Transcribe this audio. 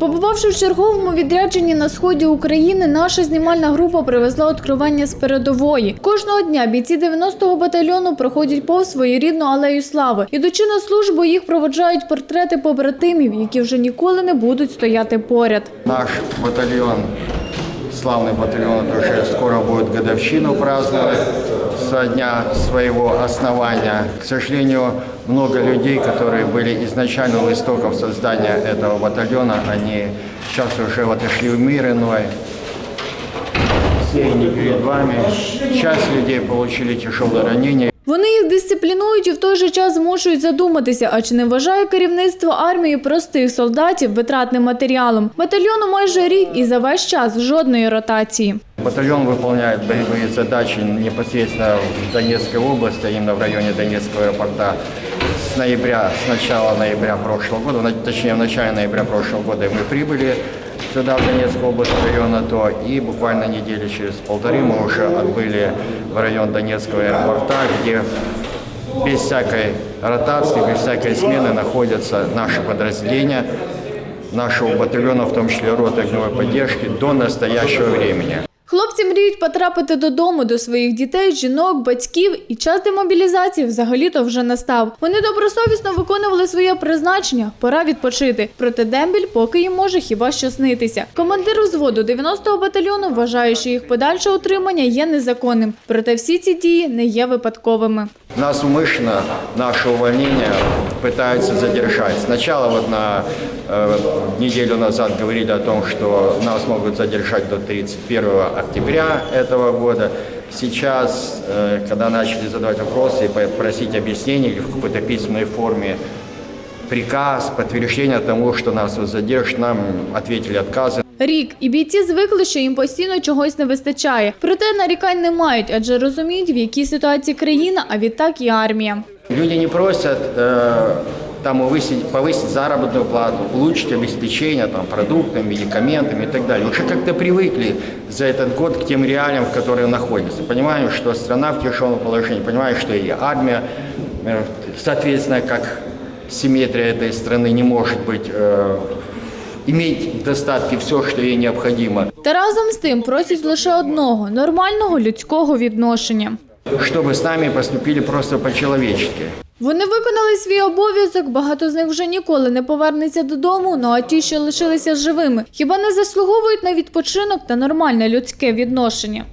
Побувавши в черговому відрядженні на сході України, наша знімальна група привезла откривання з передової. Кожного дня бійці 90-го батальйону проходять повз своєрідну алею слави. Ідучи на службу, їх проводжають портрети побратимів, які вже ніколи не будуть стояти поряд. Наш батальон, славный батальон, уже скоро будет годовщину праздновать со дня своего основания. К сожалению, много людей, которые были изначально у истоков создания этого батальона, они сейчас уже отошли в мир иной. Все они перед вами. Часть людей получили тяжелые ранения. Вони їх дисциплінують і в той же час змушують задуматися, а чи не вважає керівництво армії простих солдатів витратним матеріалом. Батальйону майже рік і за весь час жодної ротації. Батальон выполняет боевые задачи непосредственно в Донецкой области, а именно в районе Донецкого аэропорта с ноября, с начала ноября прошлого года, на- точнее в начале ноября прошлого года мы прибыли сюда, в Донецкую область района ТО, и буквально недели через полторы мы уже отбыли в район Донецкого аэропорта, где без всякой ротации, без всякой смены находятся наши подразделения нашего батальона, в том числе роты огневой поддержки, до настоящего времени. Хлопці мріють потрапити додому до своїх дітей, жінок, батьків, і час демобілізації взагалі-то вже настав. Вони добросовісно виконували своє призначення. Пора відпочити. Проте дембіль поки їм може хіба що снитися. Командир взводу 90-го батальйону вважає, що їх подальше утримання є незаконним. Проте всі ці дії не є випадковими. Нас умышленно, наше увольнение пытаются задержать. Сначала вот на э, неделю назад говорили о том, что нас могут задержать до 31 октября этого года. Сейчас, э, когда начали задавать вопросы и просить объяснений или в какой-то письменной форме, приказ, подтверждение тому, что нас вот задержат, нам ответили отказы. Рік і бійці звикли, що їм постійно чогось не вистачає. Проте нарікань не мають, адже розуміють, в якій ситуації країна, а відтак і армія. Люди не просят э, там повысить, повысить заработную плату, улучшить обеспечение там, продуктами, медикаментами и так далее. Уже как-то привыкли за этот год к тем реалиям, в которых находятся. Понимаю, что страна в тяжелом положении, понимаю, что и армия, э, соответственно, как симметрия этой страны не может быть, э, иметь в достатке все, что ей необходимо. Та разом з тим просять лише одного нормального людського відношення. Чтобы с нами поступили просто по-человечески. Вони виконали свій обов'язок. Багато з них вже ніколи не повернеться додому. Ну а ті, що лишилися живими, хіба не заслуговують на відпочинок та нормальне людське відношення?